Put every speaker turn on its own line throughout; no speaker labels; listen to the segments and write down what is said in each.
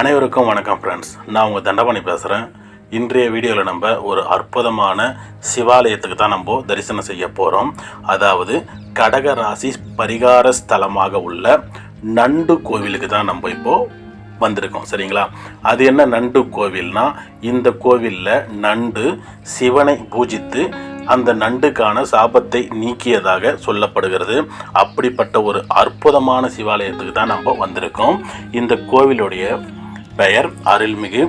அனைவருக்கும் வணக்கம் ஃப்ரெண்ட்ஸ் நான் உங்கள் தண்டபாணி பேசுகிறேன் இன்றைய வீடியோவில் நம்ம ஒரு அற்புதமான சிவாலயத்துக்கு தான் நம்ம தரிசனம் செய்ய போகிறோம் அதாவது கடக ராசி பரிகார ஸ்தலமாக உள்ள நண்டு கோவிலுக்கு தான் நம்ம இப்போது வந்திருக்கோம். சரிங்களா? அது என்ன நண்டு கோவில்னா இந்த கோவிலில் நண்டு சிவனை பூஜித்து அந்த நண்டுக்கான சாபத்தை நீக்கியதாக சொல்லப்படுகிறது. அப்படிப்பட்ட ஒரு அற்புதமான சிவாலயத்துக்கு தான் நம்ம வந்திருக்கோம். இந்த கோவிலுடைய பெயர் அருள்மிகு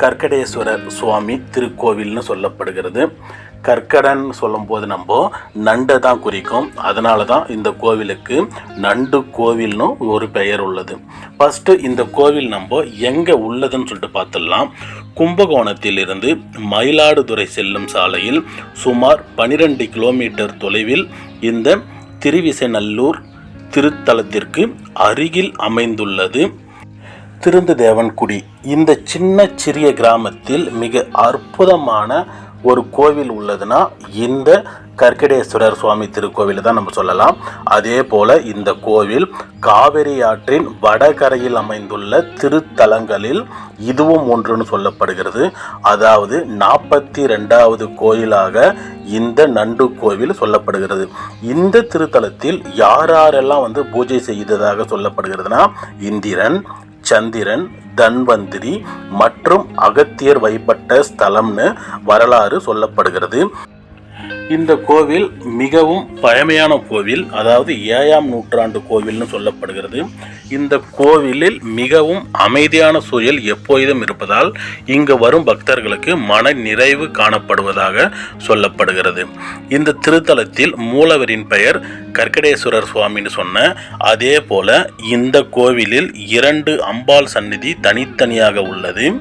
கற்கடேஸ்வரர் சுவாமி திருக்கோவில்னு சொல்லப்படுகிறது. கற்கடன் சொல்லும்போது நம்ம நண்டை தான் குறிக்கும். அதனால தான் இந்த கோவிலுக்கு நண்டு கோவில்னு ஒரு பெயர் உள்ளது. ஃபஸ்ட்டு இந்த கோவில் நம்ம எங்கே உள்ளதுன்னு சொல்லிட்டு பார்த்துடலாம். கும்பகோணத்தில் இருந்து மயிலாடுதுறை செல்லும் சாலையில் சுமார் 12 கிலோமீட்டர் தொலைவில் இந்த திருவிசைநல்லூர் திருத்தலத்திற்கு அருகில் அமைந்துள்ளது. திருந்துதேவன்குடி இந்த சின்ன சிறிய கிராமத்தில் மிக அற்புதமான ஒரு கோவில் உள்ளதுன்னா இந்த கற்கடேஸ்வரர் சுவாமி திருக்கோவில் தான் நம்ம சொல்லலாம். அதே போல் இந்த கோவில் காவிரி ஆற்றின் வடகரையில் அமைந்துள்ள திருத்தலங்களில் இதுவும் ஒன்றுன்னு சொல்லப்படுகிறது. அதாவது நாற்பத்தி ரெண்டாவது கோயிலாக இந்த நண்டு கோவில் சொல்லப்படுகிறது. இந்த திருத்தலத்தில் யார் யாரெல்லாம் வந்து பூஜை செய்ததாக சொல்லப்படுகிறதுனா இந்திரன் சந்திரன் தன்வந்திரி மற்றும் அகத்தியர் வைப்பட்ட ஸ்தலம்னு வரலாறு சொல்லப்படுகிறது. இந்த கோவில் மிகவும் பழமையான கோவில் அதாவது ஏழாம் நூற்றாண்டு கோவில்னு சொல்லப்படுகிறது. இந்த கோவிலில் மிகவும் அமைதியான சூழல் எப்போதும் இருப்பதால் இங்கு வரும் பக்தர்களுக்கு மன நிறைவு காணப்படுவதாக சொல்லப்படுகிறது. இந்த திருத்தலத்தில் மூலவரின் பெயர் கற்கடேஸ்வரர் சுவாமின்னு சொன்ன அதே போல இந்த கோவிலில் இரண்டு அம்பாள் சந்நிதி தனித்தனியாக உள்ளது.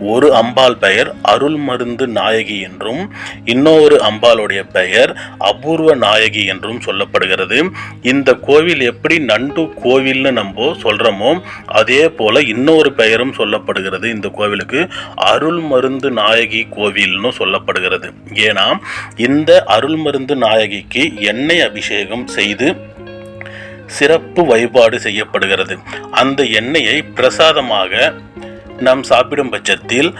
ஒரு அம்பாள் பெயர் அருள்மருந்து நாயகி என்றும் இன்னொரு அம்பாளுடைய பெயர் அபூர்வ நாயகி என்றும் சொல்லப்படுகிறது. இந்த கோவில் எப்படி நண்டு கோவில்னு நம்ம சொல்றோமோ அதே போல இன்னொரு பெயரும் சொல்லப்படுகிறது இந்த கோவிலுக்கு. அருள்மருந்து நாயகி கோவில்னு சொல்லப்படுகிறது. ஏன்னா இந்த அருள்மருந்து நாயகிக்கு எண்ணெய் அபிஷேகம் செய்து சிறப்பு வழிபாடு செய்யப்படுகிறது. அந்த எண்ணெயை பிரசாதமாக நாம் சாப்பிடும் பட்சத்தில்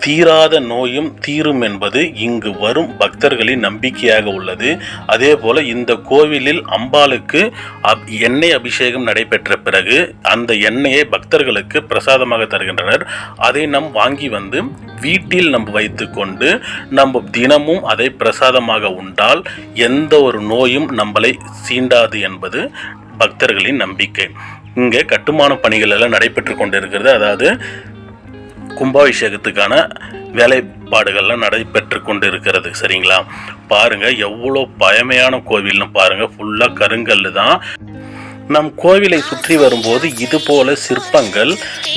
தீராத நோயும் தீரும் என்பது இங்கு வரும் பக்தர்களின் நம்பிக்கையாக உள்ளது. அதே போல இந்த கோவிலில் அம்பாளுக்கு அப்- எண்ணெய் அபிஷேகம் நடைபெற்ற பிறகு அந்த எண்ணெயை பக்தர்களுக்கு பிரசாதமாக தருகின்றனர். அதை நாம் வாங்கி வந்து வீட்டில் நம்ம வைத்துக்கொண்டு நம்ம தினமும் அதை பிரசாதமாக உண்டால் எந்த ஒரு நோயும் நம்மளை சீண்டாது என்பது பக்தர்களின் நம்பிக்கை. இங்கே கட்டுமான பணிகள் எல்லாம் நடைபெற்று கொண்டிருக்கிறது. அதாவது கும்பாபிஷேகத்துக்கான வேலைப்பாடுகள்லாம் நடைபெற்று கொண்டு இருக்கிறது சரிங்களா? பாருங்க எவ்வளோ பழமையான கோவில்னு பாருங்க ஃபுல்லாக கருங்கல் தான். நம் கோவிலை சுற்றி வரும்போது இது போல சிற்பங்கள்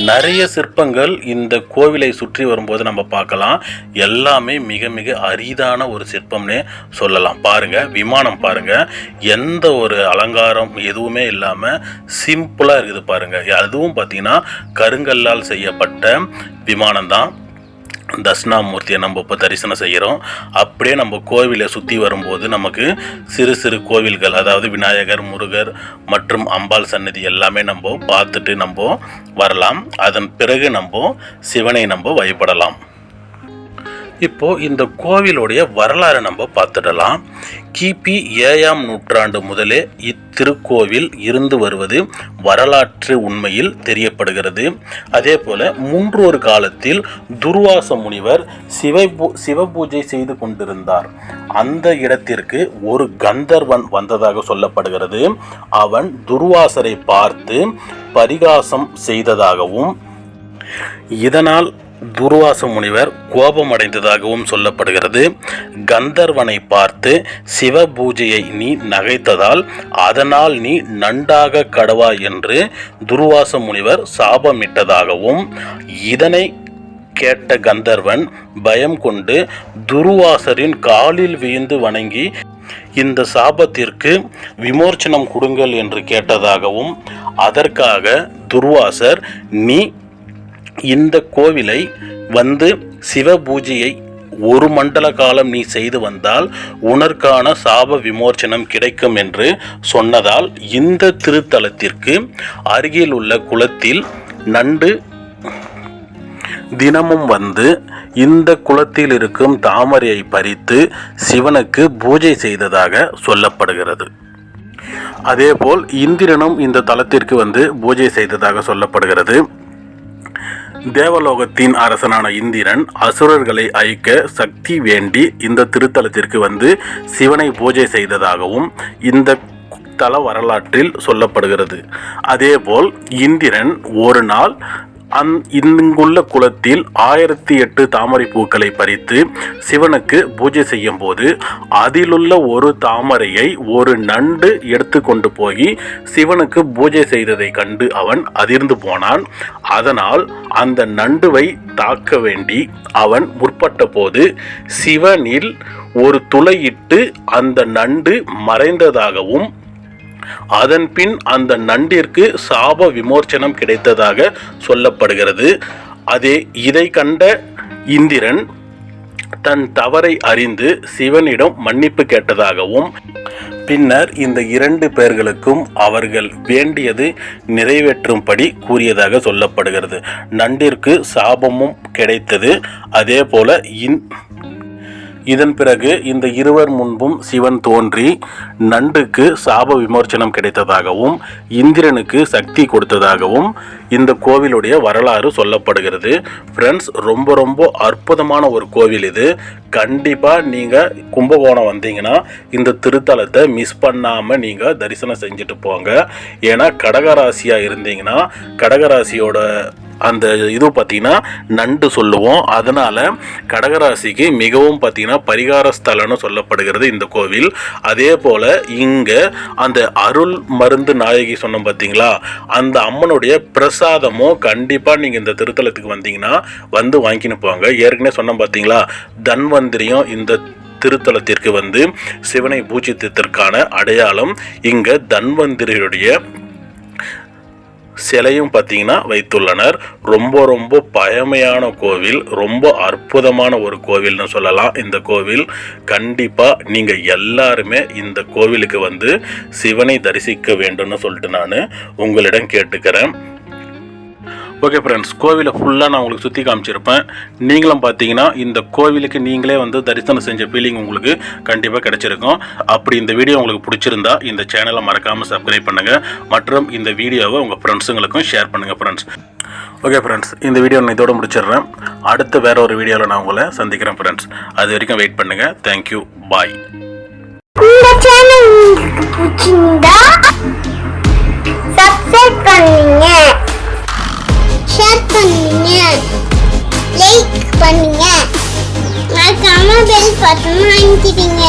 நிறைய சிற்பங்கள் இந்த கோவிலை சுற்றி வரும்போது நம்ம பார்க்கலாம். எல்லாமே மிக மிக அரிதான ஒரு சிற்பம்னே சொல்லலாம். பாருங்க விமானம் பாருங்க. எந்த ஒரு அலங்காரம் எதுவுமே இல்லாமல் சிம்பிளாக இருக்குது பாருங்க. அதுவும் பார்த்தீங்கன்னா கருங்கல்லால் செய்யப்பட்ட விமானம் தான் தட்சிணாமூர்த்தியை நம்ம இப்போ தரிசனம் செய்கிறோம் அப்படியே நம்ம கோவிலை சுற்றி வரும்போது நமக்கு சிறு சிறு கோவில்கள் அதாவது விநாயகர் முருகர் மற்றும் அம்பாள் சன்னதி எல்லாமே நம்ம பார்த்துட்டு நம்ம வரலாம். அதன் பிறகு நம்ம சிவனை நம்ம வழிபடலாம். இப்போ இந்த கோவிலுடைய வரலாறு நம்ம பார்த்துடலாம். கிபி ஏழாம் நூற்றாண்டு முதலே இத்திருக்கோவில் இருந்து வருவது வரலாற்று உண்மையில் தெரியப்படுகிறது. அதே போல முன்றொரு காலத்தில் துர்வாச முனிவர் சிவபூ சிவபூஜை செய்து கொண்டிருந்தார். அந்த இடத்திற்கு ஒரு கந்தர்வன் வந்ததாக சொல்லப்படுகிறது. அவன் துர்வாசரை பார்த்து பரிகாசம் செய்ததாகவும் இதனால் துர்வாச முனிவர் கோபமடைந்ததாகவும் சொல்லப்படுகிறது. கந்தர்வனை பார்த்து சிவ பூஜையை நீ நகைத்ததால் அதனால் நீ நண்டாக கடவா என்று துர்வாச முனிவர் சாபமிட்டதாகவும் இதனை கேட்ட கந்தர்வன் பயம் கொண்டு துருவாசரின் காலில் விழுந்து வணங்கி இந்த சாபத்திற்கு விமோர்ச்சனம் கொடுங்கள் என்று கேட்டதாகவும் அதற்காக துர்வாசர் நீ இந்த கோவிலை வந்து சிவ பூஜையை ஒரு மண்டல காலம் நீ செய்து வந்தால் உனர்கான சாப விமோச்சனம் கிடைக்கும் என்று சொன்னதால் இந்த திருத்தலத்திற்கு அருகில் உள்ள குளத்தில் நண்டு தினமும் வந்து இந்த குளத்தில் இருக்கும் தாமரையை பறித்து சிவனுக்கு பூஜை செய்ததாக சொல்லப்படுகிறது. அதேபோல் இந்திரனும் இந்த தலத்திற்கு வந்து பூஜை செய்ததாக சொல்லப்படுகிறது. தேவலோகத்தின் அரசனான இந்திரன் அசுரர்களை அழிக்க சக்தி வேண்டி இந்த திருத்தலத்திற்கு வந்து சிவனை பூஜை செய்ததாகவும் இந்த தல வரலாற்றில் சொல்லப்படுகிறது. அதேபோல் இந்திரன் ஒரு நாள் அந் இங்குள்ள குளத்தில் ஆயிரத்தி எட்டு தாமரை பூக்களை பறித்து சிவனுக்கு பூஜை செய்யும் போது அதிலுள்ள ஒரு தாமரையை ஒரு நண்டு எடுத்து கொண்டு போய் சிவனுக்கு பூஜை செய்ததை கண்டு அவன் அதிர்ந்து போனான். அதனால் அந்த நண்டுவை தாக்க வேண்டி அவன் முற்பட்ட போது சிவனில் ஒரு துளையிட்டு அந்த நண்டு மறைந்ததாகவும் அதன் பின் அந்த நண்டிற்கு சாப விமோச்சனம் கிடைத்ததாக சொல்லப்படுகிறது. அதே இதை கண்ட இந்திரன் தன் தவறை அறிந்து சிவனிடம் மன்னிப்பு கேட்டதாகவும் பின்னர் இந்த இரண்டு பேர்களுக்கும் அவர்கள் வேண்டியது நிறைவேற்றும்படி கூறியதாக சொல்லப்படுகிறது. நண்டிற்கு சாபமும் கிடைத்தது. அதே போல இன் இதன் பிறகு இந்த இருவர் முன்பும் சிவன் தோன்றி நண்டுக்கு சாப விமோச்சனம் கிடைத்ததாகவும் இந்திரனுக்கு சக்தி கொடுத்ததாகவும் இந்த கோவிலுடைய வரலாறு சொல்லப்படுகிறது. ஃப்ரெண்ட்ஸ் ரொம்ப ரொம்ப அற்புதமான ஒரு கோவில் இது. கண்டிப்பாக நீங்கள் கும்பகோணம் வந்தீங்கன்னா இந்த திருத்தலத்தை மிஸ் பண்ணாமல் நீங்கள் தரிசனம் செஞ்சுட்டு போங்க. ஏன்னா கடகராசியாக இருந்தீங்கன்னா கடகராசியோட அந்த இது பார்த்தீங்கன்னா நண்டு சொல்லுவோம். அதனால் கடகராசிக்கு மிகவும் பார்த்தீங்கன்னா பரிகார ஸ்தலம்னு சொல்லப்படுகிறது இந்த கோவில். அதே போல் இங்கே அந்த அருள் மருந்து நாயகி சொன்னோம் பார்த்தீங்களா அந்த அம்மனுடைய பிரசாதமும் கண்டிப்பாக நீங்கள் இந்த திருத்தலத்துக்கு வந்தீங்கன்னா வந்து வாங்கின்னு போங்க. ஏற்கனவே சொன்னோம் பார்த்தீங்களா தன்வந்திரியும் இந்த திருத்தலத்திற்கு வந்து சிவனை பூஜித்ததற்கான அடையாளம் இங்கே தன்வந்திரியுடைய சிலையும் பார்த்தீங்கன்னா வைத்துள்ளனர். ரொம்ப ரொம்ப பழமையான கோவில் ரொம்ப அற்புதமான ஒரு கோவில்னு சொல்லலாம் இந்த கோவில். கண்டிப்பாக நீங்கள் எல்லாருமே இந்த கோவிலுக்கு வந்து சிவனை தரிசிக்க வேண்டும்னு சொல்லிட்டு நான் உங்களிடம் கேட்டுக்கிறேன். ஓகே ஃப்ரெண்ட்ஸ் கோவிலை ஃபுல்லாக நான் உங்களுக்கு சுற்றி காமிச்சிருப்பேன். நீங்களும் பார்த்தீங்கன்னா இந்த கோவிலுக்கு நீங்களே வந்து தரிசனம் செஞ்ச ஃபீலிங் உங்களுக்கு கண்டிப்பாக கிடைச்சிருக்கும். அப்படி இந்த வீடியோ உங்களுக்கு பிடிச்சிருந்தா இந்த சேனலை மறக்காமல் சப்ஸ்கிரைப் பண்ணுங்கள் மற்றும் இந்த வீடியோவை உங்கள் ஃப்ரெண்ட்ஸுங்களுக்கும் ஷேர் பண்ணுங்கள் ஃப்ரெண்ட்ஸ் ஓகே ஃப்ரெண்ட்ஸ் இந்த வீடியோ நான் இதோட முடிச்சிடுறேன். அடுத்த வேற ஒரு வீடியோவில் நான் உங்களை சந்திக்கிறேன் ஃப்ரெண்ட்ஸ் அது வரைக்கும் வெயிட் பண்ணுங்கள் தேங்க்யூ பாய்
இந்த சேனல் பிடிச்சிருந்தா சப்ஸ்கிரைப் பண்ணுங்க. பண்ணுங்க. மறக்காம பெல் பட்டன் அழுத்திடுங்க